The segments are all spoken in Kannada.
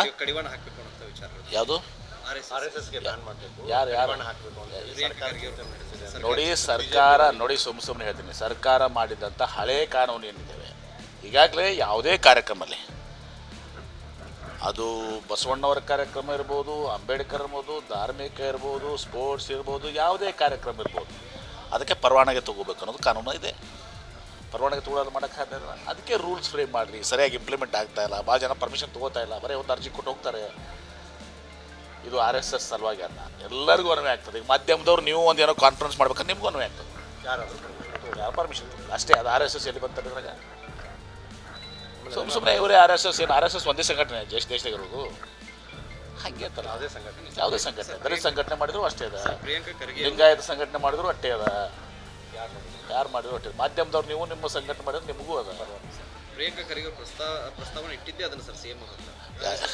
ಕಡಿ- ಕಡಿವಾಣ ಹಾಕಬೇಕು ಅಂತ ವಿಚಾರ. ಯಾವುದು? ಯಾರು ಯಾರು. ನೋಡಿ ಸರ್ಕಾರ ನೋಡಿ ಸುಮ್ಮ ಸುಮ್ಮನೆ ಹೇಳ್ತೀನಿ. ಸರ್ಕಾರ ಮಾಡಿದಂಥ ಹಳೆ ಕಾನೂನು ಏನಿದ್ದೇವೆ ಈಗಾಗಲೇ ಯಾವುದೇ ಕಾರ್ಯಕ್ರಮದಲ್ಲಿ. ಅದು ಬಸವಣ್ಣವರ ಕಾರ್ಯಕ್ರಮ ಇರ್ಬೋದು ಅಂಬೇಡ್ಕರ್ ಇರ್ಬೋದು ಧಾರ್ಮಿಕ ಇರ್ಬೋದು ಸ್ಪೋರ್ಟ್ಸ್ ಇರ್ಬೋದು ಯಾವುದೇ ಕಾರ್ಯಕ್ರಮ ಇರ್ಬೋದು. ಅದಕ್ಕೆ ಪರವಾನಗಿ ತಗೋಬೇಕು ಅನ್ನೋದು ಕಾನೂನು ಇದೆ. ಪರವಾನಗಿ ತಗೊಳ್ಳೋದು ಮಾಡೋಕ್ಕೆ ಇಲ್ಲ. ಅದಕ್ಕೆ ರೂಲ್ಸ್ ಫ್ರೇಮ್ ಮಾಡಿರಿ. ಸರಿಯಾಗಿ ಇಂಪ್ಲಿಮೆಂಟ್ ಆಗ್ತಾ ಇಲ್ಲ. ಭಾಳ ಜನ ಪರ್ಮಿಷನ್ ತೊಗೋತಾ ಇಲ್ಲ. ಬರೀ ಒಂದು ಅರ್ಜಿ ಕೊಟ್ಟು ಹೋಗ್ತಾರೆ. ಇದು ಆರ್ ಎಸ್ ಎಸ್ ಸಲುವಾಗಿ ಅಲ್ಲ. ಎಲ್ಲರಿಗೂ ಅನ್ವಯ ಆಗ್ತದೆ. ಈಗ ಮಾಧ್ಯಮದವ್ರು ನೀವು ಒಂದು ಏನೋ ಕಾನ್ಫರೆನ್ಸ್ ಮಾಡ್ಬೇಕಂದ್ರೆ ನಿಮ್ಗೂ ಅನ್ವಯ ಆಗ್ತದೆ. ಯಾರಾದರೂ ಯಾರು ಪರ್ಮಿಷನ್ ಅಷ್ಟೇ ಅದು ಆರ್ ಎಸ್ ಎಸ್ ಎಲ್ಲಿ ಬಂತಾರೆ ಇದ್ರಾಗ? ಸುಮ್ಮ ಸುಮ್ಮನೆ ಇವರೇ ಆರ್ ಎಸ್ ಎಸ್ ಏನು ಆರ್ ಎಸ್ ಎಸ್ ಒಂದೇ ಸಂಘಟನೆ ದೇಶ ದೇಶದಾಗ ಇರೋದು? ಹಾಗೆ ಅಂತಲ್ಲ ಯಾವುದೇ ಸಂಘಟನೆ. ಯಾವುದೇ ಸಂಘಟನೆ. ದಲಿತ ಸಂಘಟನೆ ಮಾಡಿದ್ರು ಅಷ್ಟೇ ಅದ. ಲಿಂಗಾಯತ ಸಂಘಟನೆ ಮಾಡಿದ್ರು ಅಷ್ಟೇ ಅದ. ಯಾರು ಮಾಡಿದ್ರು ಹೊಟ್ಟೆ ಮಾಧ್ಯಮದವ್ರು ನೀವು ನಿಮ್ಮ ಸಂಘಟನೆ ಮಾಡಿದ್ರೆ ನಿಮಗೂ ಅದ. ಪ್ರಿಯಾಂಕಾ ಪ್ರಸ್ತಾವ ಪ್ರಸ್ತಾವನೆ ಇಟ್ಟಿದ್ದೆ ಅದನ್ನ ಸರ್ ಸೇಮ್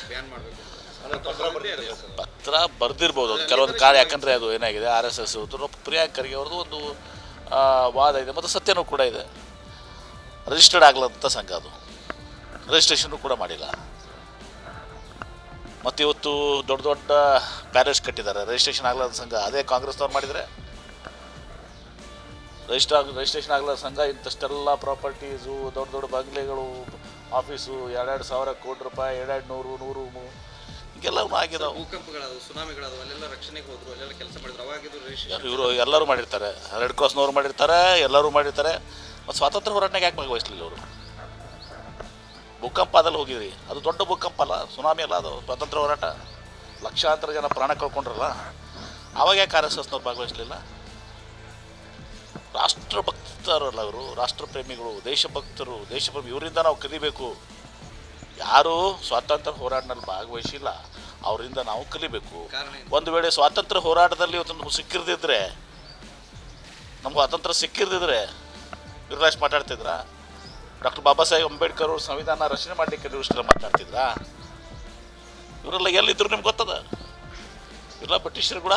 ಬ್ಯಾನ್ ಮಾಡಬೇಕು ಪತ್ರ ಬರ್ದಿರ್ಬೋದು ಕೆಲವೊಂದು ಕಾರ್ಯ ಯಾಕಂದರೆ ಅದು ಏನಾಗಿದೆ R S S Priyank Kharge ಅವ್ರದ್ದು ಒಂದು ವಾದ ಇದೆ. ಮತ್ತು ಸತ್ಯನೂ ಕೂಡ ಇದೆ. ರಿಜಿಸ್ಟರ್ಡ್ ಆಗಲಂತ ಸಂಘ ಅದು. ರಿಜಿಸ್ಟ್ರೇಷನ್ನು ಕೂಡ ಮಾಡಿಲ್ಲ. ಮತ್ತು ಇವತ್ತು ದೊಡ್ಡ ದೊಡ್ಡ ಪ್ಯಾರೇಜ್ ಕಟ್ಟಿದ್ದಾರೆ. ರಿಜಿಸ್ಟ್ರೇಷನ್ ಆಗಲಂತ ಸಂಘ. ಅದೇ ಕಾಂಗ್ರೆಸ್ನವ್ರು ಮಾಡಿದರೆ ರಿಜಿಸ್ಟರ್ ಆಗ ರಿಜಿಸ್ಟ್ರೇಷನ್ ಆಗಲ್ಲ ಸಂಘ ಇಂಥಷ್ಟೆಲ್ಲ ಪ್ರಾಪರ್ಟೀಸು ದೊಡ್ಡ ದೊಡ್ಡ ಬಂಗ್ಲೆಗಳು ಆಫೀಸು ಎರಡೆರಡು ಸಾವಿರ ಕೋಟಿ ರೂಪಾಯಿ ಎರಡೆರಡು ನೂರು ನೂರು ಹಿಂಗೆಲ್ಲವೂ ಆಗಿದಾವೆ. ಭೂಕಂಪಗಳಾದವು ಸುನಾಮಿಗಳಾದವು ಅಲ್ಲೆಲ್ಲ ರಕ್ಷಣೆಗೆ ಹೋದರು ಅಲ್ಲೆಲ್ಲ ಕೆಲಸ ಮಾಡಿದ್ರು. ಅವಾಗಿದ್ದು ರಿಜಿಸ್ಟ್ರೇಷನ್ ಇವರು ಎಲ್ಲರೂ ಮಾಡಿರ್ತಾರೆ. ರೆಡ್ ಕ್ರಾಸ್ನವ್ರು ಮಾಡಿರ್ತಾರೆ ಎಲ್ಲರೂ ಮಾಡಿರ್ತಾರೆ. ಮತ್ತು ಸ್ವಾತಂತ್ರ್ಯ ಹೋರಾಟನಾಗ ಯಾಕೆ ಭಾಗವಹಿಸಲಿಲ್ಲ ಅವರು ಭೂಕಂಪ ಅದಲ್ಲಿ ಹೋಗಿದ್ರಿ. ಅದು ದೊಡ್ಡ ಭೂಕಂಪ ಅಲ್ಲ ಸುನಾಮಿ ಅಲ್ಲ ಅದು ಸ್ವಾತಂತ್ರ್ಯ ಹೋರಾಟ. ಲಕ್ಷಾಂತರ ಜನ ಪ್ರಾಣ ಕಳ್ಕೊಂಡ್ರಲ್ಲ. ಅವಾಗ ಯಾಕೆ ಆರ್ ಎಸ್ ಎಸ್ನವ್ರು ಭಾಗವಹಿಸಲಿಲ್ಲ? ರಾಷ್ಟ್ರಭಕ್ತರಲ್ಲ ಅವರು ರಾಷ್ಟ್ರಪ್ರೇಮಿಗಳು ದೇಶಭಕ್ತರು ದೇಶಪ್ರೇಮಿ ಇವರಿಂದ ನಾವು ಕಲಿಬೇಕು. ಯಾರೂ ಸ್ವಾತಂತ್ರ್ಯ ಹೋರಾಟದಲ್ಲಿ ಭಾಗವಹಿಸಿಲ್ಲ ಅವರಿಂದ ನಾವು ಕಲಿಬೇಕು? ಒಂದು ವೇಳೆ ಸ್ವಾತಂತ್ರ್ಯ ಹೋರಾಟದಲ್ಲಿ ಇವತ್ತು ನಮ್ಗೆ ಸಿಕ್ಕಿರ್ದಿದ್ರೆ ನಮ್ಗೆ ಸ್ವಾತಂತ್ರ್ಯ ಸಿಕ್ಕಿರ್ದಿದ್ರೆ ವಿರಾಜ್ ಮಾತಾಡ್ತಿದ್ರ? ಡಾಕ್ಟರ್ ಬಾಬಾ ಸಾಹೇಬ್ ಅಂಬೇಡ್ಕರ್ ಅವರು ಸಂವಿಧಾನ ರಚನೆ ಮಾಡಲಿಕ್ಕೆ ಇಷ್ಟೆಲ್ಲ ಮಾತಾಡ್ತಿದ್ರಾ? ಇವರೆಲ್ಲ ಎಲ್ಲಿದ್ರು ನಿಮ್ಗೆ ಗೊತ್ತದ? ಇವರೆಲ್ಲ ಬ್ರಿಟಿಷರು ಕೂಡ